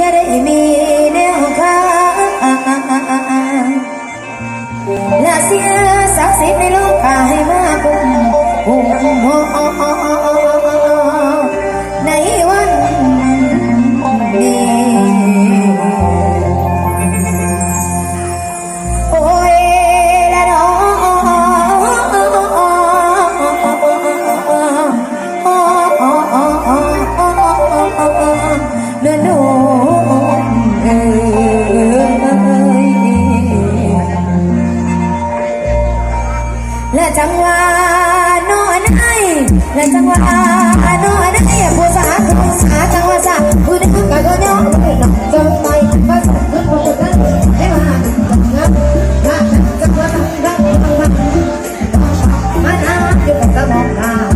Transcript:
อ จังหวะนอนไอและจังหวะนอนไอผู้สาภาษาจังหวะสาผู้ดึงกันก็ย่อไม่หนักจนไปมาสักคนคนนั้นให้มางับงับจังหวะรักรักรักมาหน้าอยู่กับกระบอกตาดักไฟลูกกับไฟลูกกับลูกกับแต่ว่า